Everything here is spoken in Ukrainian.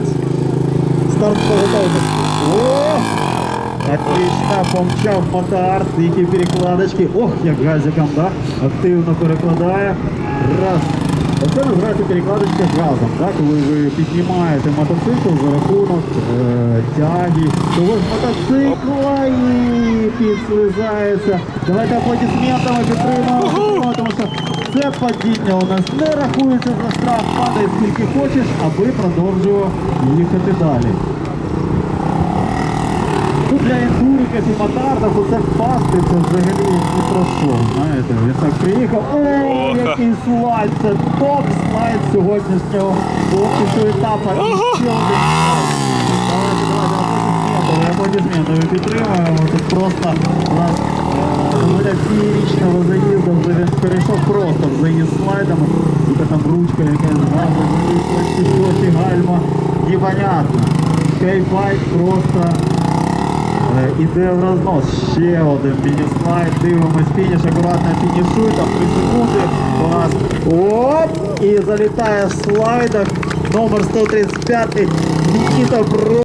Старт по готовности. О! Отлично, помчав мотар, тихі перекладочки. Ох, як газиком, да? Активно перекладає. Раз. Оце називається перекладочка газом, да? коли ви піднімаєте мотоцикл за рахунок е, тяги того ж мотоцикла і підслизається. Давайте аплодисментами підтримуємо, підтримуємо, тому що це падіння у нас не рахується за штраф, падай скільки хочеш, аби продовжував їхати далі. Ну, для ендуриків і мотардів оце впасти, це взагалі не про що, знаєте. Він так приїхав, о, який слайд, це топ слайд сьогоднішнього хлопчичого етапу. І ще один. Давайте, давайте, аплодисментами, аплодисментами підтримуємо. Тут просто у нас е, для фієрічного заїзду вже він перейшов просто в заїзд слайдами. Тільки там ручка що, чи гальма, непонятно. Кейбайк просто Е, Іде в рознос. Ще один міні-слайд. Дивимось фініш, акуратно фінішує. Там 3 секунди у нас. Оп! І залітає слайдер номер 135 Нікіта Бро.